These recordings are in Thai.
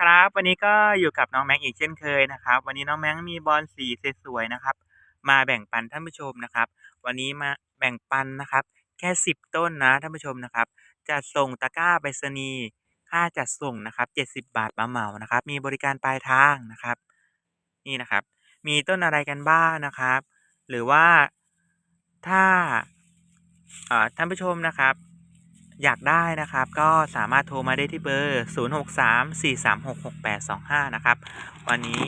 ครับ วันนี้ก็อยู่กับน้องแม็กอีกเช่นเคยนะครับ วันนี้น้องแม็กมีบอลสีสวยๆนะครับ มาแบ่งปันท่านผู้ชมนะครับ วันนี้มาแบ่งปันนะครับ แค่10ต้นนะท่านผู้ชมนะครับ จะส่งตะกร้าไปรษณีย์ค่าจัดส่งนะครับ70บาทมาเหมานะครับ มีบริการปลายทางนะครับ นี่นะครับ มีต้นอะไรกันบ้างนะครับ หรือว่าถ้าท่านผู้ชมนะครับ อยากได้นะครับ ก็สามารถโทรมาได้ที่เบอร์ 0634366825 นะครับ วันนี้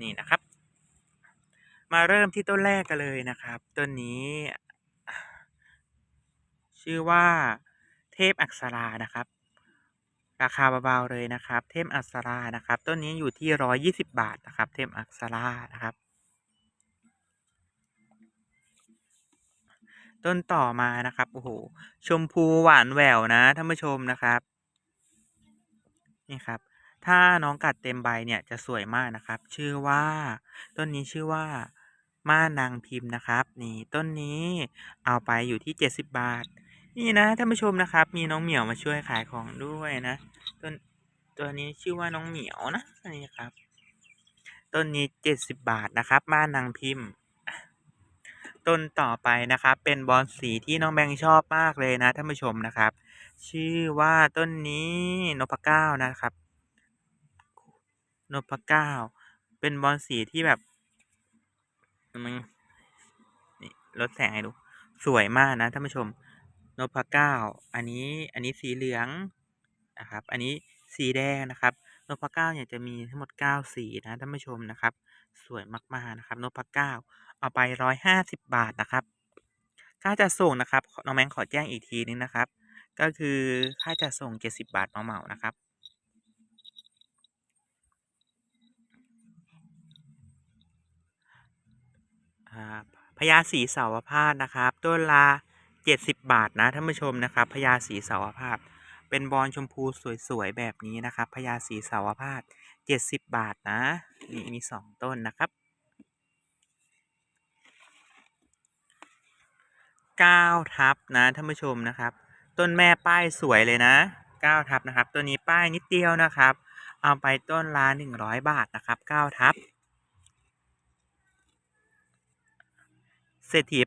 นี่นะครับ มาเริ่มที่ต้นแรกกันเลยนะครับ ต้นนี้ ชื่อว่าเทพอักษรานะครับ ราคาเบาๆเลยนะครับ เทพอักษรานะครับ ต้นนี้อยู่ที่ 120 บาทนะครับ เทพอักษรานะครับ ต้นต่อมานะครับโอ้โฮชมพูหวานแหววนะท่านผู้ชมนะครับนี่ครับ ถ้าน้องกัดเต็มใบเนี่ยจะสวยมากนะครับ ชื่อว่า ต้นนี้ชื่อว่าม่านางพิมพ์นะครับ นี่ต้นนี้เอาไปอยู่ที่ 70 บาท นี่นะท่านผู้ชมนะครับ มีน้องเหมียวมาช่วยขายของด้วยนะต้นตัวนี้ชื่อว่าน้องเหมียวนะนี่ครับ ต้นนี้ 70 บาทนะครับม่านางพิมพ์ ต้นต่อไปนะครับ เป็นบอนสีที่น้องแบงชอบมากเลยนะท่านผู้ชมนะครับ ชื่อว่าต้นนี้นพเก้านะครับนพเก้าเป็นบอนสีที่แบบมันนี่ลดแสงให้ดู สวยมากนะท่านผู้ชมนพเก้าอันนี้อันนี้สีเหลืองนะครับ อันนี้สีแดงนะครับ นพเก้าเนี่ยจะมีทั้งหมด9สีนะท่านผู้ชมนะครับ สวยมากๆนะครับนพเก้าเอาไป150บาทนะครับ ค่าจัดส่งนะครับน้องแบงขอแจ้งอีกทีนึงนะครับ ก็คือค่าจัดส่ง70บาทเหมาๆนะครับพญาศรีเสาวพาสนะครับต้นละ70 บาทนะท่านผู้ชมนะครับพญาศรีเสาวพาส เป็นบอนชมพูสวยๆ แบบนี้นะครับพญาศรีเสาวพาส70บาทนะนี่มี2ต้นนะครับ9ทับนะท่านผู้ชมนะครับ ต้นแม่ป้ายสวยเลยนะ9ทับนะครับ ตัวนี้ป้ายนิดเดียวนะครับ เอาไปต้นละ100บาทนะครับ9ทับเศรษฐี